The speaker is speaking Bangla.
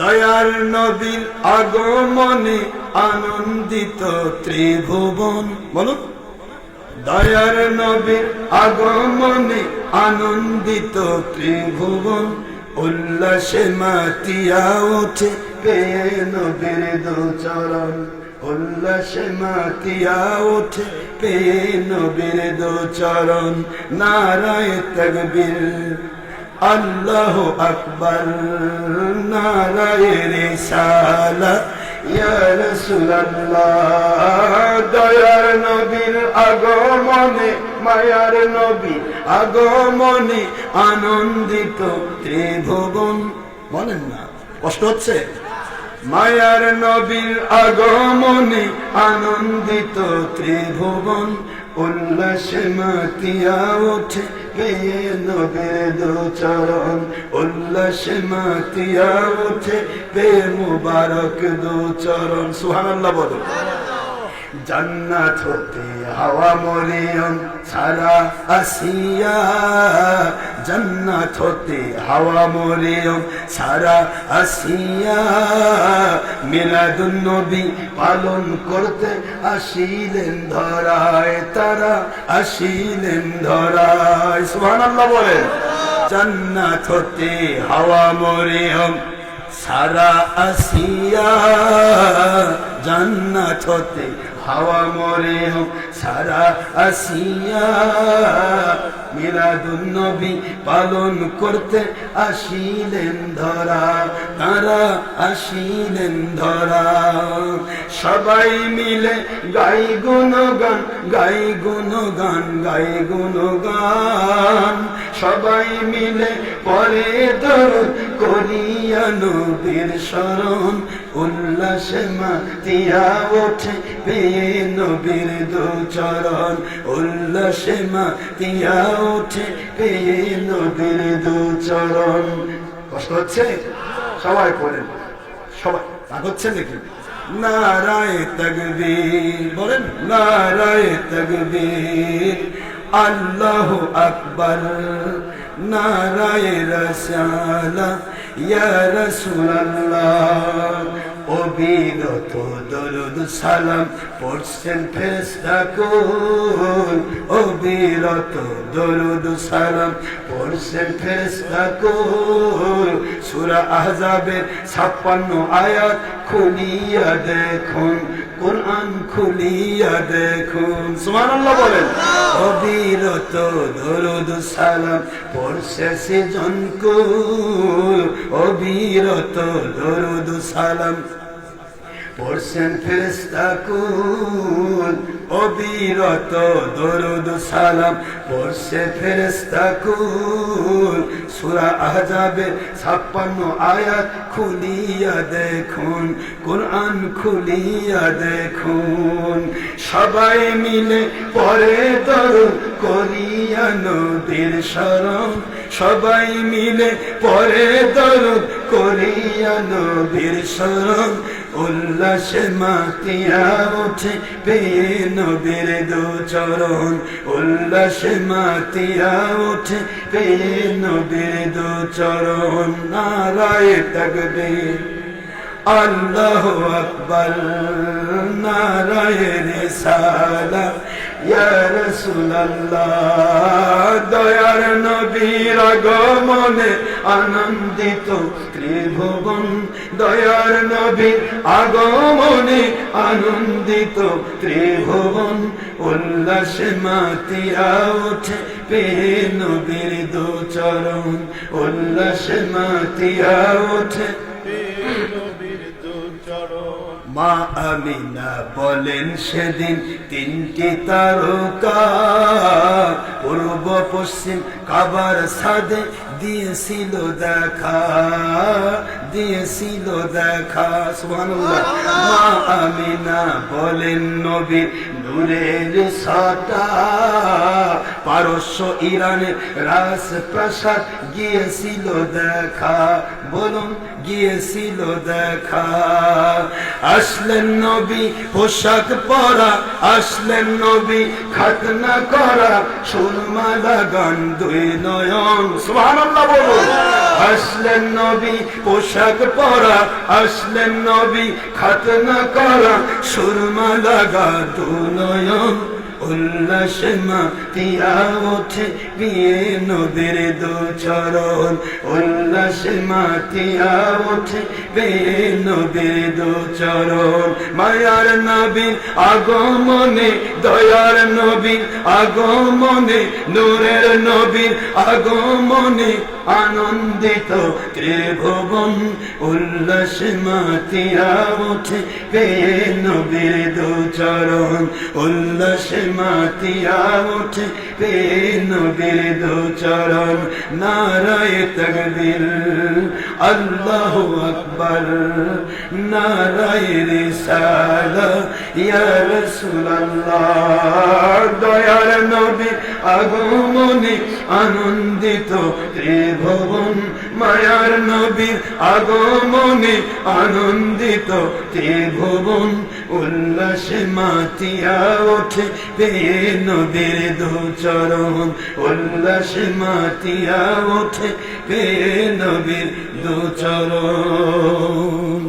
দয়ার নবীর আগমনে আনন্দিত ত্রিভুবন। বলুন। দয়ার নবীর আগমনে আনন্দিত ত্রিভুবন। উল্লাসে মাতিয়া ওঠে, পেয়ে নবীর দোচরণ। উল্লাসে মাতিয়া ওঠে, পেয়ে নবীর দোচরণ। নারায় তকবীর। আল্লাহ আকবর দয়ার নবীর আগমনে, মায়ার নবী আগমনে আনন্দিত ত্রিভুবন। বলেন না, কষ্ট হচ্ছে? মায়ার নবীর আগমনে আনন্দিত ত্রিভুবন, উল্লাসে মাতিয়া ওঠে পেয়ে নবীর চরণ উল্লাসে মাতিয়া উঠে বে মুবারক দুচরণ সুবহানাল্লাহ বলো। জান্নাত হতে হাওয়া মরিয়ম, সারা আসিয়া জান্নাত হতে হাওয়া মরিয়ম সারা আসিয়া মিলাদুন নবী পালন করতে আসিলেন ধরায়, তারা আসিলেন ধরায়। সুবহানাল্লাহ বলে জান্নাত হতে হাওয়া মরিয়ম সারা আসিয়া জান্নাত হতে হাওয়া মরে হোক, সারা আসিয়া মিলাদুন নবী পালন করতে আসিলেন ধরা, তারা আসিলেন ধরা। সবাই মিলে গাই গুণগান গাই গুণগান গাই গুণগান। সবাই মিলে পরে দরুদ করিয়া নবীর শরণ উল্লাসে মাতিয়া ওঠে পেয়ে নবীর দুচরণ উল্লাসে মাতিয়া ওঠে পেয়ে নবীর দুচরণ কষ্ট হচ্ছে? সবাই পড়েন। সবাই। রাগ হচ্ছে নাকি? নারায় তকবীর। বলেন, নারায় তকবীর। আল্লাহ আকবর। নারায় রসালা। অবিরত দরুদ সালাম পড়ছেন ফেরেশতা কুল অবিরত দরুদ সালাম পড়ছেন কুল সূরা আহজাবের 56 আয়াত খুনিয়া দেখুন। কোরআন খুলিয়া দেখুন। সুবহানাল্লাহ বলেন। অবিরত দরুদ সালাম পড়ছে সেজন জনকুল অবিরত দরুদ সালাম পড়ছেন ফেরেশতা কুল, অবিরত দরুদ সালাম। পড়ছে ফেরেশতা কুল, সূরা আহজাবের 56 আয়াত খুলিয়া দেখুন, কোরআন খুলিয়া দেখুন। সবাই মিলে পরে দরুদ করিয়া নদীর শরণ। সবাই মিলে পরে দরুদ করিয়া নবীর শরণ। উল্লাসে মাতিয়া ওঠে পেয়ে নবীর দুচরণ উল্লাসে মাতিয়া ওঠে পেয়ে নবীর দুচরণ নারায় তকবীর। আল্লাহ আকবর, নারায় ইয়া রাসূলুল্লাহ দয়ার নবীর আগমনে আনন্দিত ত্রিভুবন। দয়ার নবীর আগমনে আনন্দিত ত্রিভুবন। উল্লাসে মাতিয়া ওঠে পেয়ে নবীর দুচরণ উল্লাসে মাতিয়া ওঠে মা আমিনা বলেন সেদিন তিনটি তারকা। পূর্ব পশ্চিম কাবার সাদে দিয়েছিল দেখা দিয়েছিল দেখা। মা আমিনা বলেন, নবী নূরের সাটা পারস্য ইরানের রাজপ্রাসাদ গিয়েছিল দেখা, বলুন গিয়েছিল দেখা। আসলেন নবী, পোশাক পরা, আসলেন নবী, খাতনা করা, সুরমা লাগান দুই নয়ন। সুবহানাল্লাহ বলুন। আসলেন নবী, পোশাক পরা, আসলেন নবী, খাতনা করা, সুরমা লাগা দুনয়ন উল্লাসে মাতিয়া ওঠে বিয়ে নবীর দু চরণ উল্লাসে ওঠে বিয়ে নবীর দু মায়ার নবীর আগমনে, দয়ার নবীর আগমনে, নূরের নবীর আগমনে আনন্দিত ত্রিভুবন। উল্লাস মাতিয়া ওঠে পেয়ে নবীর দু চরণ উল্লাস মাতিয়া উঠে পে নবীর দু চরণ নারায় তকবীর। আল্লাহ আকবর, নারায় রিসালা। ইয়া রাসূলুল্লাহ দয়ার নবী আগমনে আনন্দিত ত্রিভুবন মায়ার নবীর আগমনে আনন্দিত ত্রিভুবন উল্লাসে মাতিয়া ওঠে পেয়ে নবীর দু চরণ উল্লাসে মাতিয়া ওঠে পেয়ে নবীর দু চরণ